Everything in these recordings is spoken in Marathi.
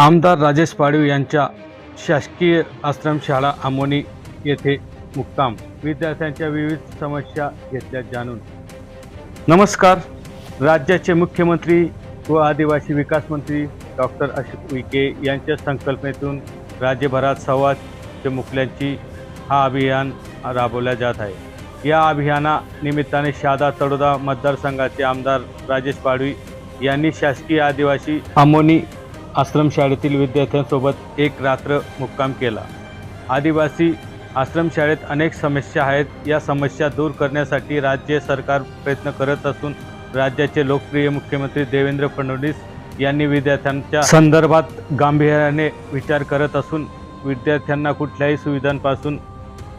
आमदार राजेश पाडवी यांच्या शासकीय आश्रमशाळा आमोनी येथे मुक्काम. विद्यार्थ्यांच्या विविध समस्या घेतल्या जाणून. नमस्कार. राज्याचे मुख्यमंत्री व आदिवासी विकास मंत्री डॉक्टर अशोक उईके यांच्या संकल्पनेतून राज्यभरात संवाद मुकल्यांची हा अभियान राबवल्या जात आहे. या अभियानानिमित्ताने शादा शहादा तडोदा मतदारसंघाचे आमदार राजेश पाडवी यांनी शासकीय आदिवासी आमोनी आश्रमशाळेतील विद्यार्थ्यांसोबत एक रात्र मुक्काम केला. आदिवासी आश्रमशाळेत अनेक समस्या आहेत. या समस्या दूर करण्यासाठी राज्य सरकार प्रयत्न करत असून राज्याचे लोकप्रिय मुख्यमंत्री देवेंद्र फडणवीस यांनी विद्यार्थ्यांच्या संदर्भात गांभीर्याने विचार करत असून विद्यार्थ्यांना कुठल्याही सुविधांपासून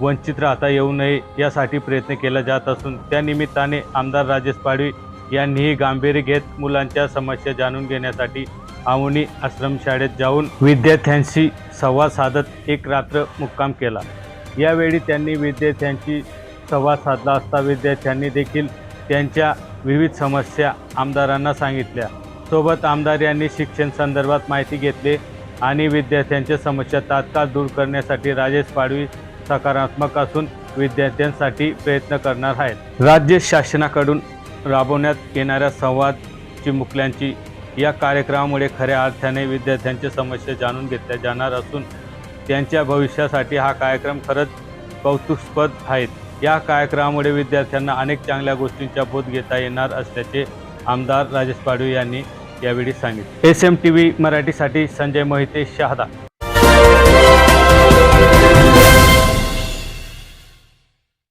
वंचित राहता येऊ नये यासाठी प्रयत्न केला जात असून त्यानिमित्ताने आमदार राजेश पाडवी यांनीही गांभीर्य घेत मुलांच्या समस्या जाणून घेण्यासाठी आमोनी आश्रमशाळेत जाऊन विद्यार्थ्यांशी संवाद साधत एक रात्र मुक्काम केला. यावेळी त्यांनी विद्यार्थ्यांशी संवाद साधला असता विद्यार्थ्यांनी देखील त्यांच्या विविध समस्या आमदारांना सांगितल्या. सोबत आमदार यांनी शिक्षण संदर्भात माहिती घेतली आणि विद्यार्थ्यांच्या समस्या तात्काळ दूर करण्यासाठी राजेश पाडवी सकारात्मक असून विद्यार्थ्यांसाठी प्रयत्न करणार आहेत. राज्य शासनाकडून राबवण्यात येणाऱ्या संवाद चिमुकल्यांची या कार्यक्रमामुळे खऱ्या अर्थाने विद्यार्थ्यांच्या समस्या जाणून घेतल्या जाणार असून त्यांच्या भविष्यासाठी हा कार्यक्रम खरंच कौतुकस्पद आहेत या कार्यक्रमामुळे विद्यार्थ्यांना अनेक चांगल्या गोष्टींचा बोध घेता येणार असल्याचे आमदार राजेश पाडवी यांनी यावेळी सांगितले. एस एम टी व्ही मराठीसाठी संजय मोहिते शहादा.